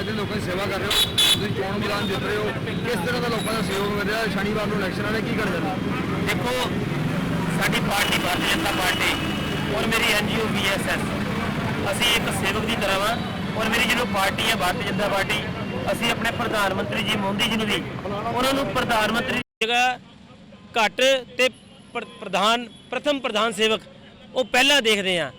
ਸਮਾਜ ਦੇ ਲੋਕਾਂ ਦੀ ਸੇਵਾ ਕਰ ਰਹੇ ਹੋ? ਤੁਸੀਂ ਚੋਣ ਮੈਦਾਨ ਜਿੱਤ ਰਹੇ ਹੋ। ਕਿਸ ਤਰ੍ਹਾਂ ਦਾ ਲੋਕਾਂ ਦਾ ਸਹਿਯੋਗ ਮਿਲ ਰਿਹਾ? ਸ਼ਨੀਵਾਰ ਨੂੰ ਇਲੈਕਸ਼ਨ ਵਾਲੇ ਕੀ ਕਰਦੇ ਨੇ ਦੇਖੋ, ਸਾਡੀ ਪਾਰਟੀ, ਭਾਰਤੀ ਜਨਤਾ ਪਾਰਟੀ ਔਰ ਮੇਰੀ ਐਨਜੀਓ ਵੀਐਸਐਸ ਅਸੀਂ ਇੱਕ ਸੇਵਕ ਦੀ ਤਰ੍ਹਾਂ ਵਾਂ ਔਰ ਮੇਰੀ ਜਿਹੜੀ ਪਾਰਟੀ ਹੈ, ਭਾਰਤੀ ਜਨਤਾ ਪਾਰਟੀ, ਅਸੀਂ ਆਪਣੇ ਪ੍ਰਧਾਨ ਮੰਤਰੀ ਜੀ ਮੋਦੀ ਜੀ ਨੂੰ ਵੀ, ਉਹਨਾਂ ਨੂੰ ਪ੍ਰਧਾਨ ਮੰਤਰੀ ਜਗ੍ਹਾ ਘੱਟ ਤੇ ਪ੍ਰਧਾਨ, ਪ੍ਰਥਮ ਪ੍ਰਧਾਨ ਸੇਵਕ, ਉਹ ਪਹਿਲਾਂ ਦੇਖਦੇ ਆ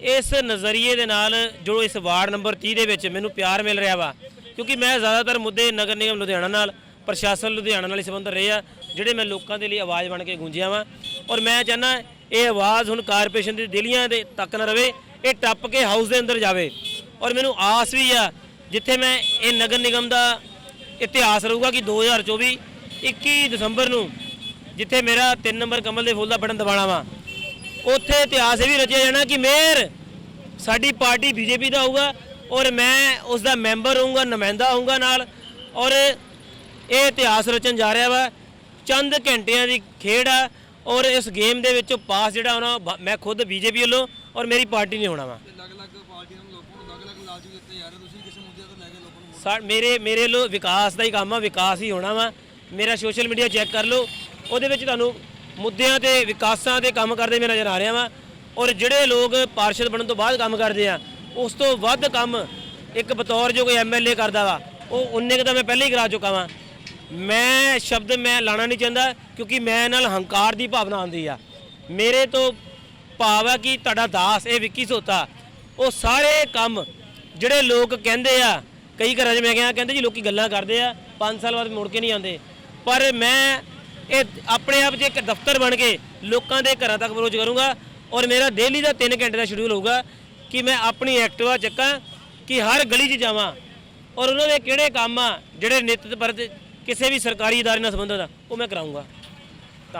ਇਸ ਨਜ਼ਰੀਏ ਦੇ ਨਾਲ ਜੋ ਇਸ ਵਾਰਡ ਨੰਬਰ 30 ਦੇ ਵਿੱਚ ਮੈਨੂੰ ਪਿਆਰ ਮਿਲ ਰਿਹਾ ਵਾ, ਕਿਉਂਕਿ ਮੈਂ ਜ਼ਿਆਦਾਤਰ ਮੁੱਦੇ ਨਗਰ ਨਿਗਮ ਲੁਧਿਆਣਾ ਨਾਲ, ਪ੍ਰਸ਼ਾਸਨ ਲੁਧਿਆਣਾ ਨਾਲ ਹੀ ਸੰਬੰਧ ਰਹੇ ਆ, ਜਿਹੜੇ ਮੈਂ ਲੋਕਾਂ ਦੇ ਲਈ ਆਵਾਜ਼ ਬਣ ਕੇ ਗੂੰਜਿਆ ਵਾਂ। ਔਰ ਮੈਂ ਚਾਹੁੰਦਾ ਇਹ ਆਵਾਜ਼ ਹੁਣ ਕਾਰਪੋਰੇਸ਼ਨ ਦੀ ਦਿਲੀਆਂ ਦੇ ਤੱਕ ਨਾ ਰਵੇ, ਇਹ ਟੱਪ ਕੇ ਹਾਊਸ ਦੇ ਅੰਦਰ ਜਾਵੇ। ਔਰ ਮੈਨੂੰ ਆਸ ਵੀ ਆ, ਜਿੱਥੇ ਮੈਂ ਇਹ ਨਗਰ ਨਿਗਮ ਦਾ ਇਤਿਹਾਸ ਰਹੂਗਾ ਕਿ 2024 21 ਦਸੰਬਰ ਨੂੰ ਜਿੱਥੇ ਮੇਰਾ 3 ਨੰਬਰ ਕਮਲ ਦੇ ਫੁੱਲ ਦਾ ਬਟਨ ਦਬਾਣਾ ਵਾ ਉੱਥੇ ਇਤਿਹਾਸ ਇਹ ਵੀ ਰਚਿਆ ਜਾਣਾ ਕਿ ਮੇਅਰ ਸਾਡੀ ਪਾਰਟੀ ਬੀਜੇਪੀ ਦਾ ਹੋਊਗਾ ਔਰ ਮੈਂ ਉਸ ਦਾ ਮੈਂਬਰ ਹੋਊਗਾ ਨੁਮਾਇੰਦਾ ਹੋਊਗਾ ਨਾਲ ਔਰ ਇਹ ਇਤਿਹਾਸ ਰਚਣ ਜਾ ਰਿਹਾ ਵਾ। ਚੰਦ ਘੰਟਿਆਂ ਦੀ ਖੇਡ ਆ ਔਰ ਇਸ ਗੇਮ ਦੇ ਵਿੱਚੋਂ ਪਾਸ ਜਿਹੜਾ ਹੋਣਾ ਮੈਂ ਖੁਦ ਬੀਜੇਪੀ ਵੱਲੋਂ ਔਰ ਮੇਰੀ ਪਾਰਟੀ ਨੇ ਹੋਣਾ ਵਾ। ਅਲੱਗ-ਅਲੱਗ ਪਾਰਟੀਆਂ ਨੂੰ ਲੋਕਾਂ ਨੂੰ ਅਲੱਗ-ਅਲੱਗ ਲਾਲਚ ਦਿੱਤੇ ਜਾ ਰਹੇ ਤੁਸੀਂ ਕਿਸੇ ਮੁੱਦੇ ਤੋਂ ਲੈ ਕੇ ਲੋਕਾਂ ਨੂੰ ਸਾ ਮੇਰੇ ਮੇਰੇ ਲੋ ਵਿਕਾਸ ਦਾ ਹੀ ਕੰਮ ਆ ਵਿਕਾਸ ਹੀ ਹੋਣਾ ਵਾ। ਮੇਰਾ ਸੋਸ਼ਲ ਮੀਡੀਆ ਚੈੱਕ ਕਰ ਲਓ। ਉਹਦੇ ਵਿੱਚ ਤੁਹਾਨੂੰ ਮੁੱਦਿਆਂ ਤੇ, ਵਿਕਾਸਾਂ ਤੇ ਕੰਮ ਕਰਦੇ ਮੈਂ ਨਜ਼ਰ ਆ ਰਿਹਾ ਵਾਂ ਔਰ ਜਿਹੜੇ ਲੋਕ ਪਾਰਸ਼ਦ ਬਣਨ ਤੋਂ ਬਾਅਦ ਕੰਮ ਕਰਦੇ ਆ, ਉਸ ਤੋਂ ਵੱਧ ਕੰਮ ਇੱਕ ਬਤੌਰ ਜੋ ਕੋਈ ਐਮਐਲਏ ਕਰਦਾ ਵਾ, ਉਹ ਉਨੇ ਕੁ ਤਾਂ ਮੈਂ ਪਹਿਲਾਂ ਹੀ ਕਰਾ ਚੁੱਕਾ ਵਾਂ। ਮੈਂ ਸ਼ਬਦ ਮੈਂ ਲਾਣਾ ਨਹੀਂ ਚਾਹੁੰਦਾ ਕਿਉਂਕਿ ਮੈਂ ਨਾਲ ਹੰਕਾਰ ਦੀ ਭਾਵਨਾ ਆਉਂਦੀ ਆ। ਮੇਰੇ ਤੋਂ ਭਾਵ ਆ ਕਿ ਤੁਹਾਡਾ ਦਾਸ ਇਹ ਵਿੱਕੀ ਸੋਤਾ, ਉਹ ਸਾਰੇ ਕੰਮ ਜਿਹੜੇ ਲੋਕ ਕਹਿੰਦੇ ਆ, ਕਈ ਘਰਾਂ 'ਚ ਮੈਂ ਗਿਆ ਕਹਿੰਦੇ ਜੀ ਲੋਕੀ ਗੱਲਾਂ ਕਰਦੇ ਆ 5 ਸਾਲ ਬਾਅਦ ਮੁੜ ਕੇ ਨਹੀਂ ਆਉਂਦੇ। ਪਰ ਮੈਂ ਇਹ ਆਪਣੇ ਆਪ 'ਚ ਇੱਕ ਦਫ਼ਤਰ ਬਣ ਕੇ ਲੋਕਾਂ ਦੇ ਘਰਾਂ ਤੱਕ ਅਪਰੋਚ ਕਰੂੰਗਾ ਔਰ ਮੇਰਾ ਡੇਲੀ ਦਾ 3 ਘੰਟੇ ਦਾ ਸ਼ਡਿਊਲ ਹੋਊਗਾ ਕਿ ਮੈਂ ਆਪਣੀ ਐਕਟਿਵਾ ਚੱਕਾਂ ਕਿ ਹਰ ਗਲੀ 'ਚ ਜਾਵਾਂ ਔਰ ਉਹਨਾਂ ਦੇ ਕਿਹੜੇ ਕੰਮ ਆ ਜਿਹੜੇ ਨਿਤ ਪਰ ਕਿਸੇ ਵੀ ਸਰਕਾਰੀ ادارے ਨਾਲ ਸੰਬੰਧਿਤ ਆ ਉਹ ਮੈਂ ਕਰਾਉਂਗਾ